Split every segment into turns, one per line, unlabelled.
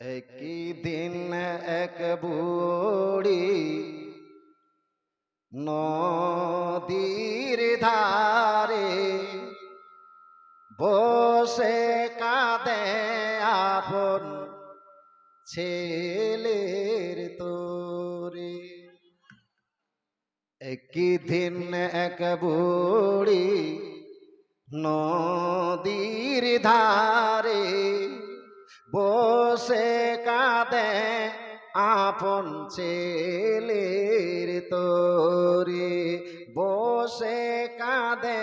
একই দিন এক বুড়ি নদীর ধারে বসে কাঁদে আপন ছেলের তোরে। একই দিন এক বুড়ি নদীর ধারে বসে কাঁদে আপন ছেলের তোরে। বসে কাঁদে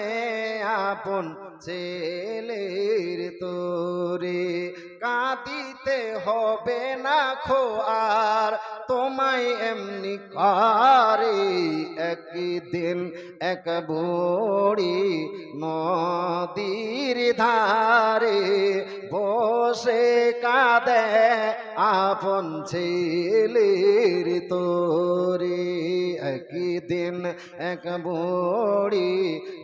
আপন ছেলের তোরে। কাঁদিতে হবে না খো আর, তোমায় এমনি করে একদিন এক বড়ি নদীর ধারে। কাঁদে, আপন ছেলের তোরে একদিন এক বড়ি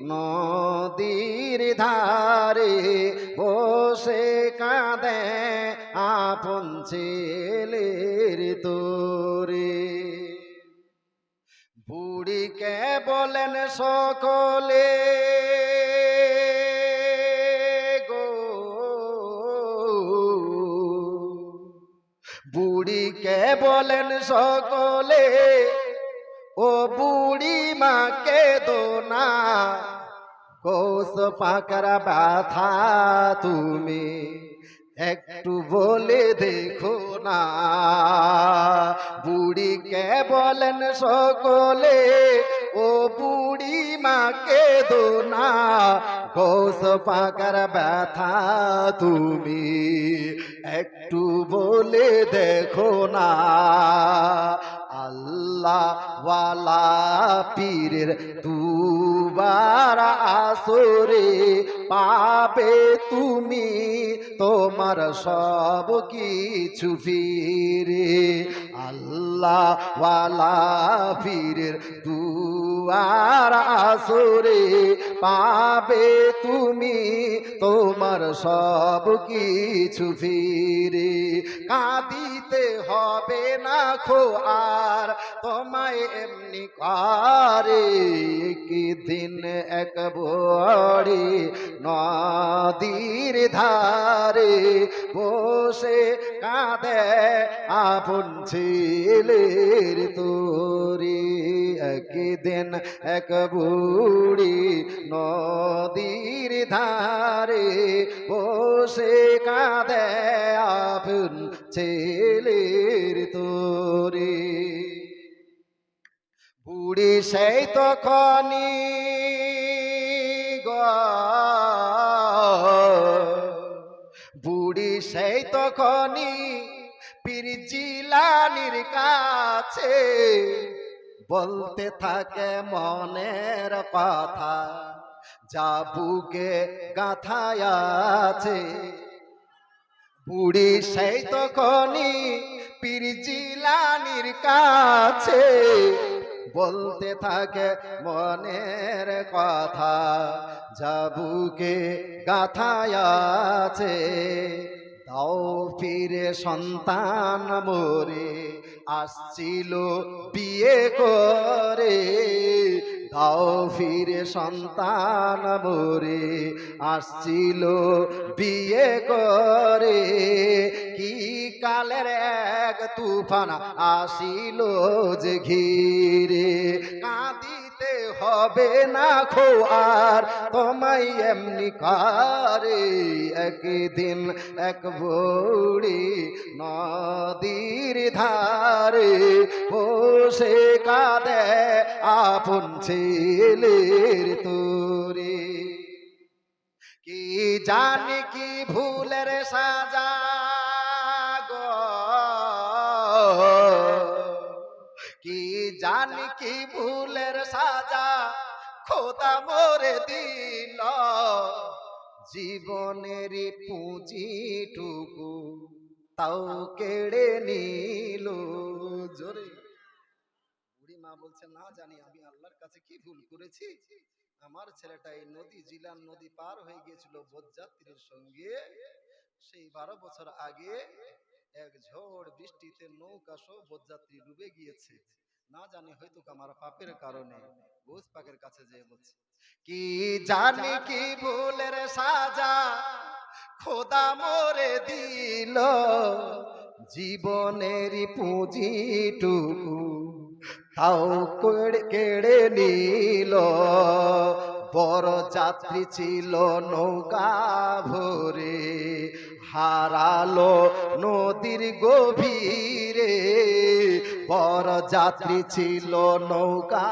নদীর ধারে বসে কাঁদে, আপন ছেলের তোরে। বুড়িকে বলেন সকলে বুড়িকে বলেন সকলে, ও বুড়ি মাকে দোনা কোষ পাকার ব্যথা তুমি একটু বলে দেখো না। বুড়িকে বলেন সকলে ও বুড়ি মাকে দোনা কোষ পাকার ব্যথা তুমি একটু বলে দেখো না। আল্লাহ ওয়ালা পীরের দুবার আসরে পাবে তুমি তোমার সব কিছু ফিরে। আল্লাহ ওয়ালা পীরের দুয়ার আসরে পাবে তুমি তোমার সব কিছু ফিরে। কাঁদিতে হবে না খো আর, তোমায় এমনি করে কি দিন এক বড়ি নদীর ধারে বসে কাঁদে আপন ছেলের তোরে। একদিন এক বুড়ি নদীর ধারে বসে কাঁদে আপন ছেলের তোরে। বুড়ি সেই তখনই বুড়ি সেই তখনই পিরজিলানির কাছে বলতে থাকে মনের কথা যা বুকে গাথায় আছে। বুড়ি সেই তখনই পিরজিলানির কাছে বলতে থাকে মনের কথা, যাবুকে গাথায় আছে। দাও ফিরে সন্তান মোরে। আসছিল বিয়ে করে, দাও ফিরে সন্তান মোরে। আসছিল বিয়ে করে, কি কালের এক তুফান আসিল যে ঘিরে। হবে না খো আর এমনি কারে একদিন এক বড়ি নদীর ধারে বসে কাঁদে আপন ছেলের তোরে। কি জানি কি ভুলের সাজা কি জানি কি ভুলের সাজা? খোদা মোরে দিল জীবনের পুঁজিটুকু, তাও কেড়ে নিল জোরে। বুড়ি মা বলছে, না জানি, আমি আল্লাহর কাছে কি ভুল করেছি? আমার ছেলেটা এই নদী, জিলান নদী পার হয়ে গিয়েছিল বরযাত্রীর সঙ্গে। সেই বারো বছর আগে এক ঝড় বৃষ্টিতে নৌকা সব বরযাত্রী ডুবে গিয়েছে। না জানি হয়তো আমার পাপের কারণে গোস পাকের কাছে যেয়ে বলছে। কি জানি কি ভুলের সাজা খোদা মোরে দিল জীবনের পুঁজিটুকু, তাও কেড়ে নিল। বড় যাত্রী ছিল নৌকা ভরে হারালো নদীর গভীরে। যাত্রী ছিল নৌকা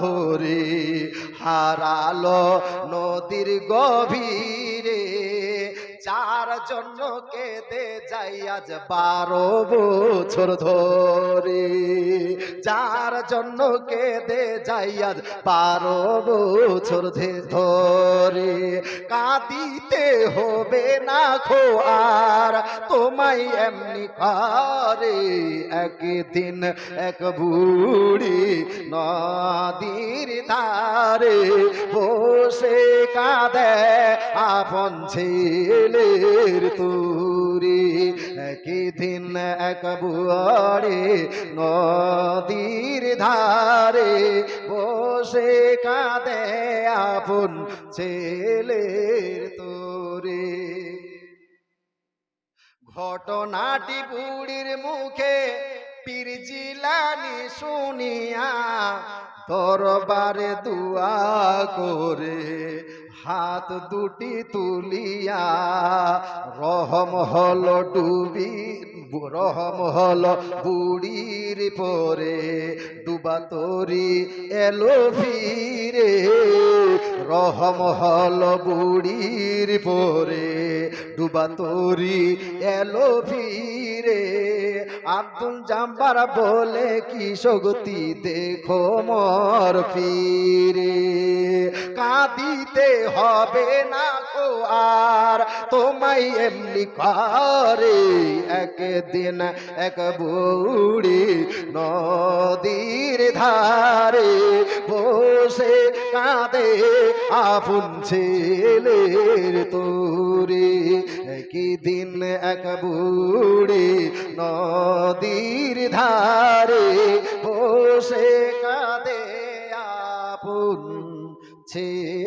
ভরে। হারালো নদীর গভীরে জন্য কেঁদে যাই আজ বারো বছর ধরে। যার জন্য কেঁদে যাই আজ বারো বছর ধরে। কাঁদিতে হবে না খো আর, তোমায় এমনি করে একদিন এক বুড়ি নদীর ধারে। বসে কাঁদে আপন ছেলের তুরি। একদিন এক বুড়ি নদীর ধারে বসে কাঁদে আপন ছেলের তোরে। ঘটনাটি বুড়ির মুখে পীরজিলানি শুনিয়া দরবারে দুয়া করে। হাত দুটি তুলিয়া, রহম হল ডুবি, রহম হল বুড়ির পরে। ডুবা তরি এলো ফিরে, রহম হল বুড়ির পরে। ডুবা তরি এলো ফিরে, আব্দুল জাম্বার বলে কি শক্তি দেখো মর ফিরে। কাঁদিতে হবে না কো আর। তোমায় এমনি করে একদিন এক বুড়ি নদীর ধারে বসে কাঁদে আপন ছেলের তোরে। একদিন এক বুড়ি নদীর ধারে হয়েছে